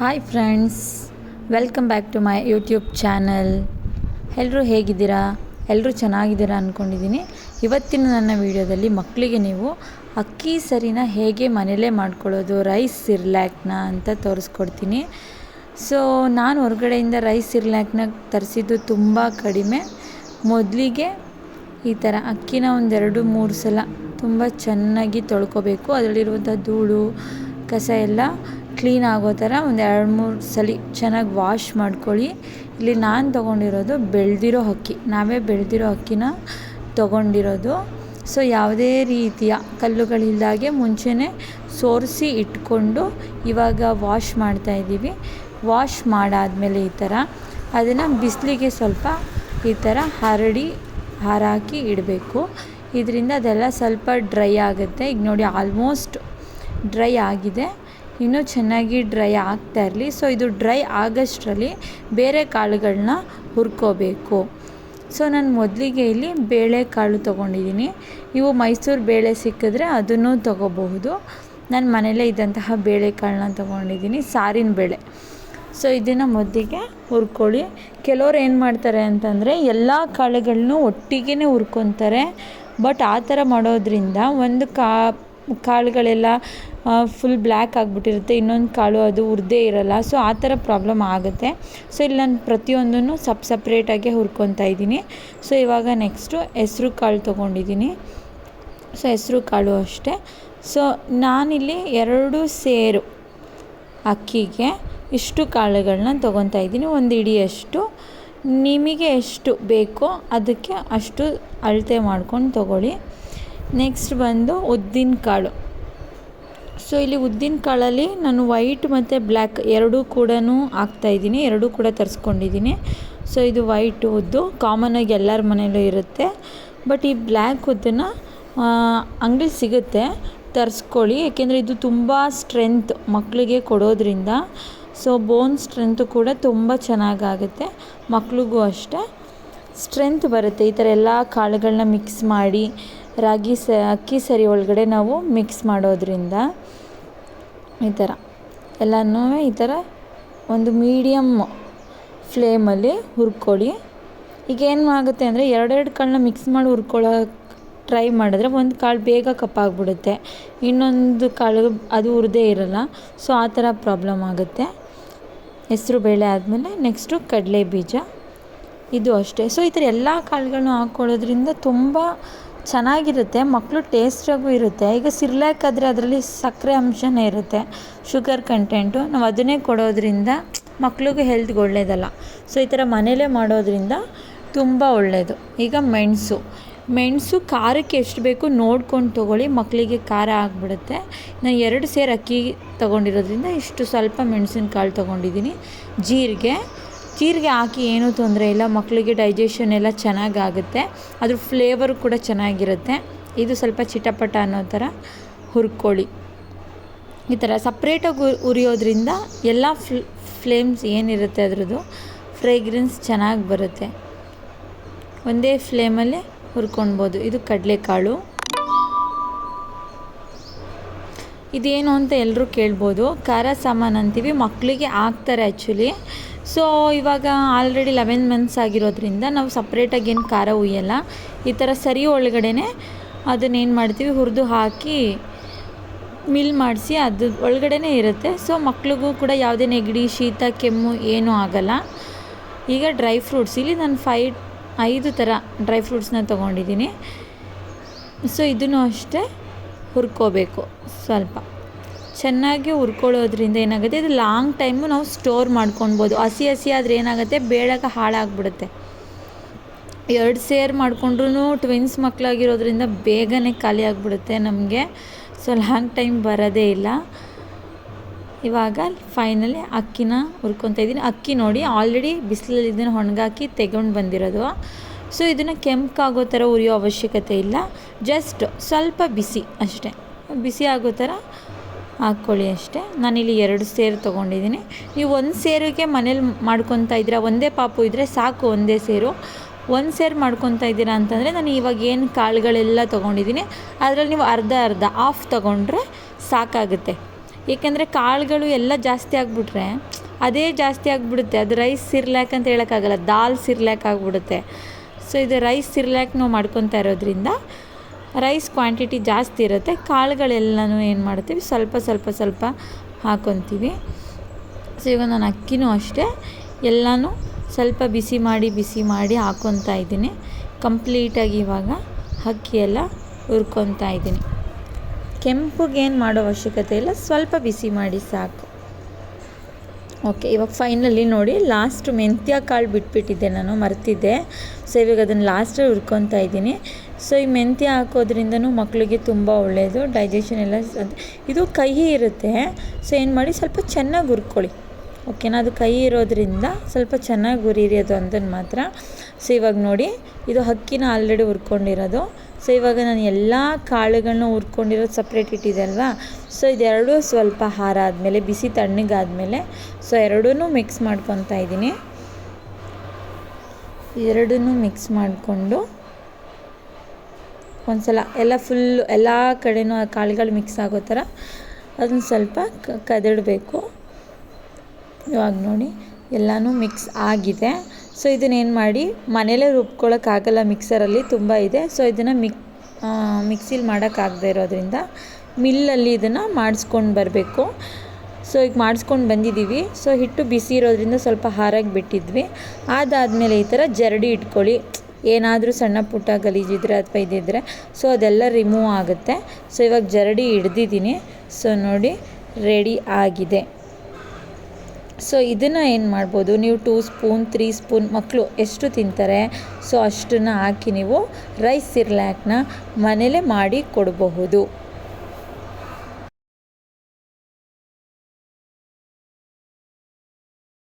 Hi friends welcome back to my YouTube channel ಎಲ್ಲರೂ ಹೇಗಿದ್ದೀರಾ? ಎಲ್ಲರೂ ಚೆನ್ನಾಗಿದ್ದೀರಾ ಅಂದ್ಕೊಂಡಿದ್ದೀನಿ ಇವತ್ತಿನ ನನ್ನ ವಿಡಿಯೋದಲ್ಲಿ ಮಕ್ಕಳಿಗೆ ನೀವು ಅಕ್ಕಿ ಸರಿನ ಹೇಗೆ ಮನೇಲೇ ಮಾಡ್ಕೊಳ್ಳೋದು ರೈಸ್ ಸಿರ್ಲ್ಯಾಕ್ನ ಅಂತ ತೋರಿಸ್ಕೊಡ್ತೀನಿ. ಸೊ ನಾನು ಹೊರಗಡೆಯಿಂದ ರೈಸ್ ಸಿರ್ಲ್ಯಾಕ್ನ ತರಿಸಿದ್ದು ತುಂಬ ಕಡಿಮೆ. ಮೊದಲಿಗೆ ಈ ಥರ ಅಕ್ಕಿನ ಒಂದೆರಡು, ಮೂರು ಸಲ ತುಂಬ ಚೆನ್ನಾಗಿ ತೊಳ್ಕೊಬೇಕು. ಅದರಲ್ಲಿರುವಂಥ ಧೂಳು, ಕಸ ಎಲ್ಲ ಕ್ಲೀನ್ ಆಗೋ ಥರ ಒಂದು ಎರಡು ಮೂರು ಸಲ ಚೆನ್ನಾಗಿ ವಾಶ್ ಮಾಡ್ಕೊಳ್ಳಿ. ಇಲ್ಲಿ ನಾನು ತೊಗೊಂಡಿರೋದು ಬೆಳೆದಿರೋ ಅಕ್ಕಿ. ನಾವೇ ಬೆಳೆದಿರೋ ಅಕ್ಕಿನ ತೊಗೊಂಡಿರೋದು. ಸೊ ಯಾವುದೇ ರೀತಿಯ ಕಲ್ಲುಗಳಿಲ್ದಾಗೆ ಮುಂಚೆನೇ ಸೋರಿಸಿ ಇಟ್ಕೊಂಡು ಇವಾಗ ವಾಶ್ ಮಾಡ್ತಾಯಿದ್ದೀವಿ ವಾಶ್ ಮಾಡಾದಮೇಲೆ ಈ ಥರ. ಅದನ್ನು ಬಿಸಿಲಿಗೆ ಸ್ವಲ್ಪ ಈ ಥರ ಹರಡಿ, ಹಾರಾಕಿ ಇಡಬೇಕು. ಇದರಿಂದ ಅದೆಲ್ಲ ಸ್ವಲ್ಪ ಡ್ರೈ ಆಗುತ್ತೆ. ಈಗ ನೋಡಿ ಆಲ್ಮೋಸ್ಟ್ ಡ್ರೈ ಆಗಿದೆ. ಇನ್ನೂ ಚೆನ್ನಾಗಿ ಡ್ರೈ ಆಗ್ತಾ ಇರಲಿ. ಸೊ ಇದು ಡ್ರೈ ಆಗೋಷ್ಟರಲ್ಲಿ ಬೇರೆ ಕಾಳುಗಳನ್ನ ಹುರ್ಕೋಬೇಕು. ಸೊ ನಾನು ಮೊದಲಿಗೆ ಇಲ್ಲಿ ಬೇಳೆಕಾಳು ತೊಗೊಂಡಿದ್ದೀನಿ. ಇವು ಮೈಸೂರು ಬೇಳೆ ಸಿಕ್ಕಿದ್ರೆ ಅದನ್ನು ತೊಗೋಬಹುದು. ನಾನು ಮನೇಲೇ ಇದ್ದಂತಹ ಬೇಳೆಕಾಳನ್ನ ತೊಗೊಂಡಿದ್ದೀನಿ, ಸಾರಿನ ಬೇಳೆ. ಸೊ ಇದನ್ನು ಮೊದಲಿಗೆ ಹುರ್ಕೊಳ್ಳಿ. ಕೆಲವ್ರು ಏನು ಮಾಡ್ತಾರೆ ಅಂತಂದರೆ ಎಲ್ಲ ಕಾಳುಗಳನ್ನೂ ಒಟ್ಟಿಗೆ ಹುರ್ಕೊತಾರೆ. ಬಟ್ ಆ ಥರ ಮಾಡೋದ್ರಿಂದ ಒಂದು ಕಾ ಕಾಳುಗಳೆಲ್ಲ ಫುಲ್ ಬ್ಲ್ಯಾಕ್ ಆಗಿಬಿಟ್ಟಿರುತ್ತೆ. ಇನ್ನೊಂದು ಕಾಳು ಅದು ಉರ್ದೇ ಇರಲ್ಲ. ಸೊ ಆ ಥರ ಪ್ರಾಬ್ಲಮ್ ಆಗುತ್ತೆ. ಸೊ ಇಲ್ಲಿ ನಾನು ಪ್ರತಿಯೊಂದನ್ನು ಸಪ್ ಸಪ್ರೇಟಾಗೆ ಹುರ್ಕೊತಾ ಇದ್ದೀನಿ. ಸೊ ಇವಾಗ ನೆಕ್ಸ್ಟು ಹೆಸ್ರು ಕಾಳು ತೊಗೊಂಡಿದ್ದೀನಿ. ಸೊ ಹೆಸ್ರು ಕಾಳು ಅಷ್ಟೇ. ಸೊ ನಾನಿಲ್ಲಿ ಎರಡು ಸೇರು ಅಕ್ಕಿಗೆ ಇಷ್ಟು ಕಾಳುಗಳನ್ನ ತೊಗೊತಾ ಇದ್ದೀನಿ. ಒಂದು ಇಡಿಯಷ್ಟು ನಿಮಗೆ ಎಷ್ಟು ಬೇಕೋ ಅದಕ್ಕೆ ಅಷ್ಟು ಅಳತೆ ಮಾಡ್ಕೊಂಡು ತೊಗೊಳ್ಳಿ. ನೆಕ್ಸ್ಟ್ ಬಂದು ಉದ್ದಿನ ಕಾಳು. ಸೊ ಇಲ್ಲಿ ಉದ್ದಿನ ಕಾಳಲ್ಲಿ ನಾನು ವೈಟ್ ಮತ್ತು ಬ್ಲ್ಯಾಕ್ ಎರಡೂ ಕೂಡ ಹಾಕ್ತಾಯಿದ್ದೀನಿ ಎರಡೂ ಕೂಡ ತರಿಸ್ಕೊಂಡಿದ್ದೀನಿ. ಸೊ ಇದು ವೈಟ್ ಉದ್ದು ಕಾಮನಾಗಿ ಎಲ್ಲರ ಮನೇಲೂ ಇರುತ್ತೆ. ಬಟ್ ಈ ಬ್ಲ್ಯಾಕ್ ಉದ್ದನ್ನು ಅಂಗಡಿ ಸಿಗುತ್ತೆ. ತರಿಸ್ಕೊಳ್ಳಿ. ಏಕೆಂದರೆ ಇದು ತುಂಬ ಸ್ಟ್ರೆಂತ್ ಮಕ್ಕಳಿಗೆ ಕೊಡೋದ್ರಿಂದ. ಸೊ ಬೋನ್ ಸ್ಟ್ರೆಂತು ಕೂಡ ತುಂಬ ಚೆನ್ನಾಗಾಗುತ್ತೆ. ಮಕ್ಕಳಿಗೂ ಅಷ್ಟೇ. ಸ್ಟ್ರೆಂತ್ ಬರುತ್ತೆ. ಈ ಥರ ಎಲ್ಲ ಕಾಳುಗಳನ್ನ ಮಿಕ್ಸ್ ಮಾಡಿ ರಾಗಿ ಸ, ಅಕ್ಕಿ ಸರಿ ಒಳಗಡೆ ನಾವು ಮಿಕ್ಸ್ ಮಾಡೋದ್ರಿಂದ ಈ ಥರ. ಎಲ್ಲನೂ ಈ ಥರ ಒಂದು ಮೀಡಿಯಮ್ ಫ್ಲೇಮಲ್ಲಿ ಹುರ್ಕೊಳ್ಳಿ ಈಗ ಏನು ಆಗುತ್ತೆ ಅಂದರೆ ಎರಡೆರಡು ಕಾಳನ್ನ ಮಿಕ್ಸ್ ಮಾಡಿ ಹುರ್ಕೊಳ್ಳೋಕೆ ಟ್ರೈ ಮಾಡಿದ್ರೆ ಒಂದು ಕಾಳು ಬೇಗ ಕಪ್ಪಾಗ್ಬಿಡುತ್ತೆ ಇನ್ನೊಂದು ಕಾಳು ಅದು ಹುರಿದೇ ಇರಲ್ಲ ಸೊ ಆ ಥರ ಪ್ರಾಬ್ಲಮ್ ಆಗುತ್ತೆ. ಹೆಸರು ಬೇಳೆ ಆದಮೇಲೆ ನೆಕ್ಸ್ಟು ಕಡಲೆ ಬೀಜ. ಇದು ಅಷ್ಟೇ. ಸೊ ಈ ಥರ ಎಲ್ಲ ಕಾಳುಗಳನ್ನು ಹಾಕ್ಕೊಳ್ಳೋದ್ರಿಂದ ತುಂಬ ಚೆನ್ನಾಗಿರುತ್ತೆ ಮಕ್ಕಳು ಟೇಸ್ಟಾಗೂ ಇರುತ್ತೆ. ಈಗ ಸಿರ್ಲ್ಯಾಕ್ ಆದರೆ ಅದರಲ್ಲಿ ಸಕ್ಕರೆ ಅಂಶನೇ ಇರುತ್ತೆ. ಶುಗರ್ ಕಂಟೆಂಟು ನಾವು ಅದನ್ನೇ ಕೊಡೋದ್ರಿಂದ ಮಕ್ಳಿಗೂ ಹೆಲ್ತ್ಗೆ ಒಳ್ಳೆಯದಲ್ಲ ಸೊ ಈ ಥರ ಮನೇಲೇ ಮಾಡೋದ್ರಿಂದ ತುಂಬ ಒಳ್ಳೆಯದು ಈಗ ಮೆಣಸು. ಮೆಣಸು ಖಾರಕ್ಕೆ ಎಷ್ಟು ಬೇಕು ನೋಡ್ಕೊಂಡು ತೊಗೊಳ್ಳಿ ಮಕ್ಕಳಿಗೆ ಖಾರ ಆಗಿಬಿಡುತ್ತೆ. ನಾನು ಎರಡು ಸೇರು ಅಕ್ಕಿ ತೊಗೊಂಡಿರೋದ್ರಿಂದ ಇಷ್ಟು ಸ್ವಲ್ಪ ಮೆಣಸಿನ ಕಾಳು ತೊಗೊಂಡಿದ್ದೀನಿ. ಜೀರಿಗೆ ಜೀರಿಗೆ ಹಾಕಿ ಏನೂ ತೊಂದರೆ ಇಲ್ಲ ಮಕ್ಕಳಿಗೆ ಡೈಜೆಷನ್ ಎಲ್ಲ ಚೆನ್ನಾಗಾಗುತ್ತೆ. ಅದ್ರ ಫ್ಲೇವರ್ ಕೂಡ ಚೆನ್ನಾಗಿರುತ್ತೆ. ಇದು ಸ್ವಲ್ಪ ಚಿಟಪಟ ಅನ್ನೋ ಥರ ಹುರ್ಕೊಳ್ಳಿ. ಈ ಥರ ಸಪ್ರೇಟಾಗಿ ಉರಿಯೋದ್ರಿಂದ ಎಲ್ಲ ಫ್ಲ್ ಫ್ಲೇಮ್ಸ್ ಏನಿರುತ್ತೆ ಅದರದ್ದು ಫ್ರೇಗ್ರೆನ್ಸ್ ಚೆನ್ನಾಗಿ ಬರುತ್ತೆ. ಒಂದೇ ಫ್ಲೇಮಲ್ಲಿ ಹುರ್ಕೊಳ್ಬೋದು ಇದು ಕಡಲೆಕಾಳು. ಇದೇನು ಅಂತ ಎಲ್ಲರೂ ಕೇಳ್ಬೋದು. ಖಾರ ಸಾಮಾನು ಅಂತೀವಿ. ಮಕ್ಕಳಿಗೆ ಹಾಕ್ತಾರೆ ಆ್ಯಕ್ಚುಲಿ ಸೊ ಇವಾಗ ಆಲ್ರೆಡಿ ಲೆವೆನ್ ಮಂತ್ಸ್ ಆಗಿರೋದ್ರಿಂದ ನಾವು ಸಪ್ರೇಟಾಗಿ ಏನು ಖಾರ ಉಯ್ಯಲ್ಲ ಈ ಥರ ಸರಿ ಒಳಗಡೆನೆ ಅದನ್ನೇನು ಮಾಡ್ತೀವಿ? ಹುರಿದು ಹಾಕಿ ಮಿಲ್ ಮಾಡಿಸಿ ಅದು ಒಳಗಡೆ ಇರುತ್ತೆ. ಸೊ ಮಕ್ಳಿಗೂ ಕೂಡ ಯಾವುದೇ ನೆಗಡಿ, ಶೀತ, ಕೆಮ್ಮು ಏನೂ ಆಗಲ್ಲ. ಈಗ ಡ್ರೈ ಫ್ರೂಟ್ಸ್ ಇಲ್ಲಿ ನಾನು ಫೈ ಐದು ಥರ ಡ್ರೈ ಫ್ರೂಟ್ಸ್ನ ತೊಗೊಂಡಿದ್ದೀನಿ. ಸೊ ಇದನ್ನು ಅಷ್ಟೇ. ಹುರ್ಕೋಬೇಕು ಸ್ವಲ್ಪ. ಚೆನ್ನಾಗಿ ಹುರ್ಕೊಳ್ಳೋದ್ರಿಂದ ಏನಾಗುತ್ತೆ? ಇದು ಲಾಂಗ್ ಟೈಮು ನಾವು ಸ್ಟೋರ್ ಮಾಡ್ಕೊಳ್ಬೋದು ಹಸಿ ಹಸಿ ಆದರೆ ಏನಾಗುತ್ತೆ? ಬೇಡಾಗ ಹಾಳಾಗ್ಬಿಡುತ್ತೆ. ಎರಡು ಸೇರ್ ಮಾಡಿಕೊಂಡ್ರೂ ಟ್ವಿನ್ಸ್ ಮಕ್ಕಳಾಗಿರೋದ್ರಿಂದ ಬೇಗನೆ ಖಾಲಿ ಆಗಿಬಿಡುತ್ತೆ ನಮಗೆ. ಸೊ ಲಾಂಗ್ ಟೈಮ್ ಬರೋದೇ ಇಲ್ಲ. ಇವಾಗ ಫೈನಲಿ ಅಕ್ಕಿನ ಹುರ್ಕೊತಾ ಇದ್ದೀನಿ ಅಕ್ಕಿ ನೋಡಿ ಆಲ್ರೆಡಿ ಬಿಸಿಲಲ್ಲಿ ಇದನ್ನು ಒಣಗಾಕಿ ತೆಗೊಂಡು ಬಂದಿರೋದು. ಸೊ ಇದನ್ನು ಕೆಂಪಾಗೋ ಥರ ಉರಿಯೋ ಅವಶ್ಯಕತೆ ಇಲ್ಲ. ಜಸ್ಟ್ ಸ್ವಲ್ಪ ಬಿಸಿ ಅಷ್ಟೇ. ಬಿಸಿ ಆಗೋ ಥರ ಹಾಕ್ಕೊಳ್ಳಿ ಅಷ್ಟೇ. ನಾನಿಲ್ಲಿ ಎರಡು ಸೇರು ತೊಗೊಂಡಿದ್ದೀನಿ. ನೀವು ಒಂದು ಸೇರಿಗೆ ಮನೇಲಿ ಮಾಡ್ಕೊತಾ ಇದ್ದೀರಾ, ಒಂದೇ ಪಾಪು ಇದ್ದರೆ ಸಾಕು ಒಂದೇ ಸೇರು. ಒಂದು ಸೇರು ಮಾಡ್ಕೊತಾ ಇದ್ದೀರಾ ಅಂತಂದರೆ ನಾನು ಇವಾಗ ಏನು ಕಾಳುಗಳೆಲ್ಲ ತೊಗೊಂಡಿದ್ದೀನಿ. ಅದರಲ್ಲಿ ನೀವು ಅರ್ಧ ಅರ್ಧ ಆಫ್ ತೊಗೊಂಡ್ರೆ ಸಾಕಾಗುತ್ತೆ. ಏಕೆಂದರೆ ಕಾಳುಗಳು ಎಲ್ಲ ಜಾಸ್ತಿ ಆಗಿಬಿಟ್ರೆ, ಅದೇ ಜಾಸ್ತಿ ಆಗಿಬಿಡುತ್ತೆ. ಅದು ರೈಸ್ ಸಿರ್ಲ್ಯಾಕ್ ಅಂತ ಹೇಳೋಕ್ಕಾಗಲ್ಲ, ದಾಲ್ ಸಿರ್ಲ್ಯಾಕ್ ಆಗಿಬಿಡುತ್ತೆ. ಸೊ ಇದು ರೈಸ್ ಸಿರ್ಲ್ಯಾಕ್ ನಾವು ಮಾಡ್ಕೊತಾ ಇರೋದ್ರಿಂದ ರೈಸ್ ಕ್ವಾಂಟಿಟಿ ಜಾಸ್ತಿ ಇರುತ್ತೆ. ಕಾಳುಗಳೆಲ್ಲನೂ ಏನು ಮಾಡ್ತೀವಿ? ಸ್ವಲ್ಪ ಸ್ವಲ್ಪ ಸ್ವಲ್ಪ ಹಾಕೊತೀವಿ. ಸೊ ಈಗ ನಾನು ಅಕ್ಕಿನೂ ಅಷ್ಟೇ. ಎಲ್ಲನೂ ಸ್ವಲ್ಪ ಬಿಸಿ ಮಾಡಿ ಬಿಸಿ ಮಾಡಿ ಹಾಕ್ಕೊತಾ ಇದ್ದೀನಿ. ಕಂಪ್ಲೀಟಾಗಿ ಇವಾಗ ಅಕ್ಕಿ ಎಲ್ಲ ಹುರ್ಕೊತಾ ಇದ್ದೀನಿ. ಕೆಂಪುಗೇನು ಮಾಡೋ ಅವಶ್ಯಕತೆ ಇಲ್ಲ. ಸ್ವಲ್ಪ ಬಿಸಿ ಮಾಡಿ ಸಾಕು. ಓಕೆ, ಇವಾಗ ಫೈನಲಿ ನೋಡಿ ಲಾಸ್ಟ್ ಮೆಂತ್ಯ ಕಾಳು ಬಿಟ್ಬಿಟ್ಟಿದ್ದೆ ನಾನು, ಮರ್ತಿದ್ದೆ. ಸೊ ಇವಾಗ ಅದನ್ನು ಲಾಸ್ಟಲ್ಲಿ ಹುರ್ಕೊತಾ ಇದ್ದೀನಿ. ಸೊ ಈ ಮೆಂತ್ಯ ಹಾಕೋದ್ರಿಂದನೂ ಮಕ್ಕಳಿಗೆ ತುಂಬ ಒಳ್ಳೆಯದು ಡೈಜೆಷನ್ ಎಲ್ಲ ಇದು ಕಹಿ ಇರುತ್ತೆ. ಸೊ ಏನು ಮಾಡಿ, ಸ್ವಲ್ಪ ಚೆನ್ನಾಗಿ ಹುರ್ಕೊಳ್ಳಿ. ಓಕೆನಾ, ಅದು ಕಹಿ ಇರೋದ್ರಿಂದ ಸ್ವಲ್ಪ ಚೆನ್ನಾಗಿ ಹುರಿರಿ ಅದು ಅಂದನ್ನು ಮಾತ್ರ. ಸೊ ಇವಾಗ ನೋಡಿ, ಇದು ಹಕ್ಕಿನ ಆಲ್ರೆಡಿ ಹುರ್ಕೊಂಡಿರೋದು. ಸೊ ಇವಾಗ ನಾನು ಎಲ್ಲ ಕಾಳುಗಳನ್ನ ಹುರ್ಕೊಂಡಿರೋದು ಸಪ್ರೇಟ್ ಇಟ್ಟಿದೆ ಅಲ್ವಾ ಸೊ ಇದೆರಡೂ ಸ್ವಲ್ಪ ಹಾರ ಆದಮೇಲೆ, ಬಿಸಿ ತಣ್ಣಗಾದಮೇಲೆ ಸೊ ಎರಡೂ ಮಿಕ್ಸ್ ಮಾಡ್ಕೊತಾ ಇದ್ದೀನಿ. ಎರಡನ್ನೂ ಮಿಕ್ಸ್ ಮಾಡಿಕೊಂಡು, ಒಂದ್ಸಲ ಎಲ್ಲ ಫುಲ್ಲು ಎಲ್ಲ ಕಡೆನೂ ಆ ಕಾಳುಗಳು ಮಿಕ್ಸ್ ಆಗೋ ಥರ ಅದನ್ನು ಸ್ವಲ್ಪ ಕದಡಬೇಕು. ಇವಾಗ ನೋಡಿ, ಎಲ್ಲನೂ ಮಿಕ್ಸ್ ಆಗಿದೆ. ಸೊ ಇದನ್ನೇನು ಮಾಡಿ, ಮನೇಲೇ ರುಬ್ಕೊಳ್ಳೋಕ್ಕಾಗಲ್ಲ ಮಿಕ್ಸರಲ್ಲಿ ತುಂಬ ಇದೆ. ಸೊ ಇದನ್ನು ಮಿಕ್ ಮಿಕ್ಸಿಲಿ ಮಾಡೋಕ್ಕಾಗದೇ ಇರೋದ್ರಿಂದ ಮಿಲ್ಲಲ್ಲಿ ಇದನ್ನು ಮಾಡಿಸ್ಕೊಂಡು ಬರಬೇಕು. ಸೊ ಈಗ ಮಾಡಿಸ್ಕೊಂಡು ಬಂದಿದ್ದೀವಿ ಸೊ ಹಿಟ್ಟು ಬಿಸಿ ಇರೋದ್ರಿಂದ ಸ್ವಲ್ಪ ಹಾರಾಗಿ ಬಿಟ್ಟಿದ್ವಿ. ಅದಾದಮೇಲೆ ಈ ಥರ ಜರಡಿ ಇಟ್ಕೊಳ್ಳಿ. ಏನಾದರೂ ಸಣ್ಣ ಪುಟ್ಟ ಗಲೀಜಿದ್ರೆ ಅಥವಾ ಇದಿದ್ರೆ ಸೊ ಅದೆಲ್ಲ ರಿಮೂವ್ ಆಗುತ್ತೆ. ಸೊ ಇವಾಗ ಜರಡಿ ಹಿಡ್ದಿದ್ದೀನಿ. ಸೊ ನೋಡಿ ರೆಡಿ ಆಗಿದೆ. ಸೊ ಇದನ್ನು ಏನು ಮಾಡ್ಬೋದು? ನೀವು ಟೂ ಸ್ಪೂನ್ ತ್ರೀ ಸ್ಪೂನ್ ಮಕ್ಕಳು ಎಷ್ಟು ತಿಂತಾರೆ? ಸೊ ಅಷ್ಟನ್ನು ಹಾಕಿ ನೀವು ರೈಸ್ ಸಿರ್ಲ್ಯಾಕ್ನ ಮನೇಲೇ ಮಾಡಿ ಕೊಡಬಹುದು.